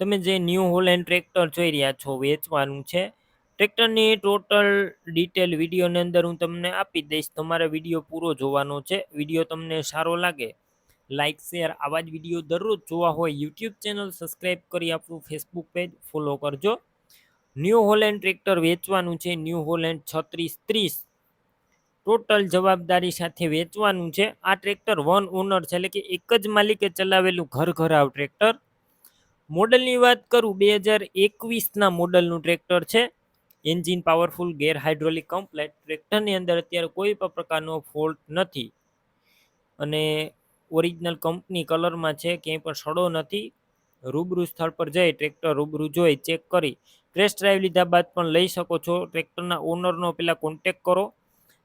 તમે જે new Holland tractor જોઈ રહ્યા છો, વેચવાનું છે. ટ્રેક્ટરની ટોટલ ડિટેલ વિડીયોની અંદર હું તમને આપી દઈશ. તમારે વીડિયો પૂરો જોવાનો છે. વીડિયો તમને સારો લાગે લાઇક શેર આવા જ વીડિયો દરરોજ જોવા હોય યુટ્યુબ ચેનલ સબસ્ક્રાઈબ કરી આપણું ફેસબુક પેજ ફોલો કરજો. ન્યૂ હોલેન્ડ ટ્રેક્ટર વેચવાનું છે. ન્યૂ હોલેન્ડ છત્રીસ ત્રીસ. ટોટલ જવાબદારી સાથે વેચવાનું છે. આ ટ્રેક્ટર વન ઓનર છે, એટલે કે એક જ માલિકે ચલાવેલું ઘર આવ ટ્રેક્ટર મોડલની વાત કરું, બે હજાર એકવીસના મોડલનું ટ્રેક્ટર છે. Engine powerful, gear hydraulic complete ટ્રેક્ટરની અંદર અત્યારે કોઈ પણ પ્રકારનો ફોલ્ટ નથી. અને ઓરિજિનલ કંપની કલરમાં છે, ક્યાંય પણ સડો નથી. રૂબરૂ સ્થળ પર જઈ ટ્રેક્ટર રૂબરૂ જોઈ ચેક કરી. ટેસ્ટ ડ્રાઈવ લીધા બાદ પણ લઈ શકો છો. ટ્રેક્ટરના ઓનરનો પહેલાં કોન્ટેક કરો.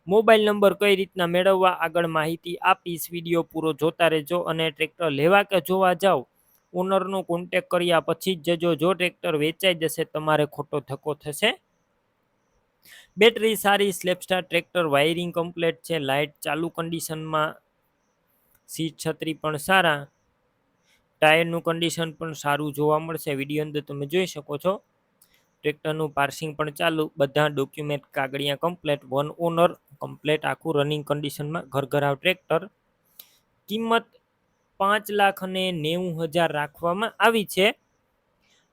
મોબાઈલ નંબર કઈ રીતના મેળવવા આગળ માહિતી આપીશ. વીડિયો પૂરો જોતા રહેજો અને ટ્રેક્ટર લેવા કે જોવા જાઓ. ઓનરનો કોન્ટેક કર્યા પછી જ જજો જો ટ્રેક્ટર વેચાઈ જશે, તમારે ખોટો ધક્કો થશે. બેટરી સારી self starter tractor wiring complete છે લાઇટ ચાલુ કન્ડિશનમાં સીટ છત્રી પણ સારા. ટાયરનું કન્ડિશન પણ સારું જોવા મળશે વીડિયો અંદર તમે જોઈ શકો છો. ટ્રેક્ટરનું પાર્સિંગ પણ ચાલુ, બધા ડોક્યુમેન્ટ કાગળિયા કમ્પ્લેટ વન ઓનર કમ્પ્લેટ આખું રનિંગ કન્ડિશનમાં ઘરઘરાવ ટ્રેક્ટર કિંમત પાંચ લાખ અને નેવું હજાર રાખવામાં આવી છે.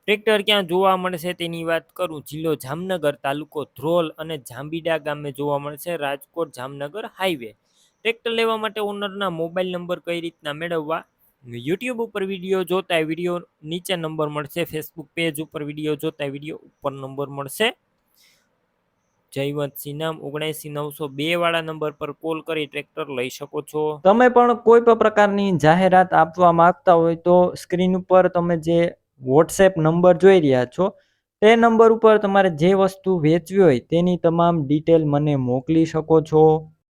ટ્રેક્ટર ક્યાં જોવા મળશે તેની વાત કરું. જિલ્લો જામનગર તાલુકો ધ્રોલ અને જાંબીડા ગામે જોવા મળશે રાજકોટ જામનગર હાઈવે. ટ્રેક્ટર લેવા માટે ઓનરના મોબાઈલ નંબર કઈ રીતના મેળવવા? યુટ્યુબ ઉપર વીડિયો જોતા વીડિયો નીચે નંબર મળશે. ફેસબુક પેજ ઉપર વીડિયો જોતા વીડિયો ઉપર નંબર મળશે. જયવંતસિંહ નામ ઓગણસી નવસો બે વાળા નંબર પર કોલ કરી ટ્રેક્ટર લઈ શકો છો. તમે પણ કોઈ પણ પ્રકારની જાહેરાત આપવા માંગતા હોય તો સ્ક્રીન ઉપર તમે જે વોટ્સએપ નંબર જોઈ રહ્યા છો, તે નંબર ઉપર તમારે જે વસ્તુ વેચવી હોય તેની તમામ ડિટેલ મને મોકલી શકો છો.